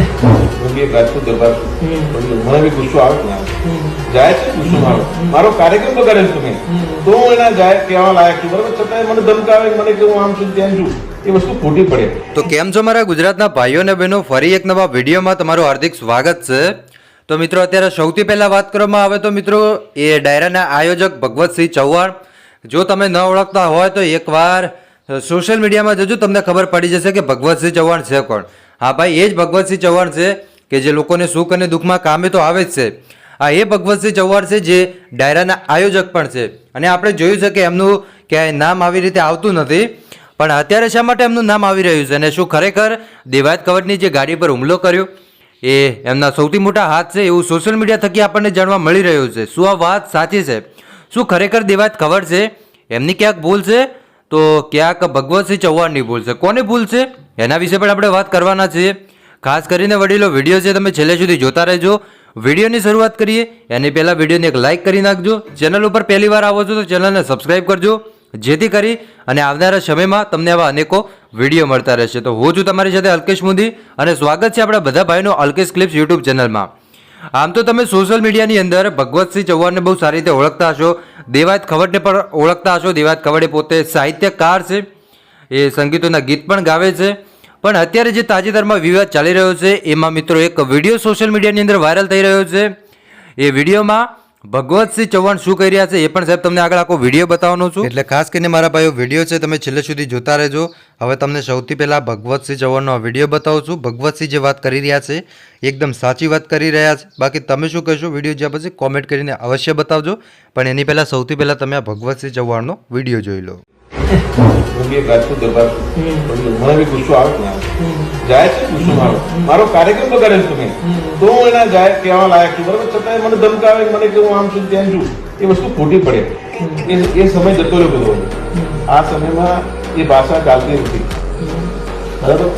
હું બી એક રાજપૂત દરબાર મને બી ગુસ્સો આવે ને જાય છે ગુસ્સો મારો. મારો કાર્યક્રમ બગાડે છે તમે તો હું એના જાય કહેવા લાયક છું. બરાબર? છતાં મને ધમકાવે મને કે હું આમ છું ત્યાં છું. એ વસ્તુ ખોટી પડે. તો કેમ છો મારા ગુજરાતના ભાઈઓ અને બહેનો? ફરી એક નવા વિડીયોમાં તમારું હાર્દિક સ્વાગત છે. તો મિત્રો અત્યારે સૌથી પહેલાં વાત કરવામાં આવે તો મિત્રો એ ડાયરાના આયોજક ભગવતસિંહ ચૌહાણ. જો તમે ન ઓળખતા હોય તો એકવાર સોશિયલ મીડિયામાં જજો. તમને ખબર પડી જશે કે ભગવતસિંહ ચૌહાણ છે કોણ. હા ભાઈ, એ જ ભગવતસિંહ ચૌહાણ છે કે જે લોકોને સુખ અને દુઃખમાં કામે તો આવે જ છે. આ એ ભગવતસિંહ ચૌહાણ છે જે ડાયરાના આયોજક પણ છે. અને આપણે જોયું છે કે એમનું ક્યાંય નામ આવી રીતે આવતું નથી, પણ અત્યારે શા માટે એમનું નામ આવી રહ્યું છે? અને શું ખરેખર દેવાયત કવડની જે ગાડી પર હુમલો કર્યો, એ એમના સૌથી મોટા હાથ છે એવું સોશિયલ મીડિયા થકી આપણને જાણવા મળી રહ્યું છે. શું આ વાત સાચી છે? શું ખરેખર દેવાયત ખબર છે? એમની ક્યાંક ભૂલ છે? તો ક્યાંક ભગવતસિંહ ચૌહાણની ભૂલ છે. કોની ભૂલ છે? એના વિશે પણ આપણે વાત કરવાના છીએ. ખાસ કરીને વડીલો, વીડિયો છે તમે છેલ્લે સુધી જોતા રહેજો. વિડીયોની શરૂઆત કરીએ. એની પહેલાં વિડીયોને એક લાઇક કરી નાખજો. ચેનલ ઉપર પહેલી વાર આવો છો તો ચેનલને સબસ્ક્રાઇબ કરજો. જેથી કરી અને આવનારા સમયમાં તમને આવા અનેકો વીડિયો મળતા રહેશે. તો હું છું તમારી સાથે અલ્કેશ મોદી અને સ્વાગત છે આપણા બધા ભાઈનો અલ્કેશ ક્લિપ્સ યુટ્યુબ ચેનલમાં. આમ તો તમે સોશિયલ મીડિયાની અંદર ભગવતસિંહ ચૌહાણને બહુ સારી રીતે ઓળખતા હશો. દેવાયત ખવડને પણ ઓળખતા હશો. દેવાયત ખવડે પોતે સાહિત્યકાર છે. એ સંગીતોના ગીત પણ ગાવે છે. પણ અત્યારે જે તાજેતરમાં વિવાદ ચાલી રહ્યો છે, એમાં મિત્રો એક વીડિયો સોશિયલ મીડિયાની અંદર વાયરલ થઈ રહ્યો છે. એ વિડીયોમાં ભગવતસિંહ ચૌહાણ શું કરી રહ્યા છે એ પણ સાહેબ તમને આગળ આખો વીડિયો બતાવવાનો છું. એટલે ખાસ કરીને મારા ભાઈઓ, વીડિયો છે, તમે છેલ્લે સુધી જોતા રહેજો. હવે તમને સૌથી પહેલાં ભગવતસિંહ ચૌહાણનો વીડિયો બતાવું છું. ભગવતસિંહ જે વાત કરી રહ્યા છે, એકદમ સાચી વાત કરી રહ્યા છે. બાકી તમે શું કહેશો? વીડિયો જ્યાં પછી કોમેન્ટ કરીને અવશ્ય બતાવજો. પણ એની પહેલાં સૌથી પહેલાં તમે આ ભગવતસિંહ ચૌહાણનો વીડિયો જોઈ લો. હું બી એક રાજપૂત દરબાર છું. મને બી ગુસ્સો આવે ને જાય છે ગુસ્સો મારો. મારો કાર્યક્રમ બગાડે છે તમે. તો હું એના જાય કહેવા લાયક છું. બરાબર? છતાં મને ધમકાવે મને કે હું આમ છું તેમ છું. એ વસ્તુ ખોટી પડે. એ એ સમય જતો રહ્યો બધો. આ સમયમાં એ ભાષા ચાલતી નથી. બરાબર?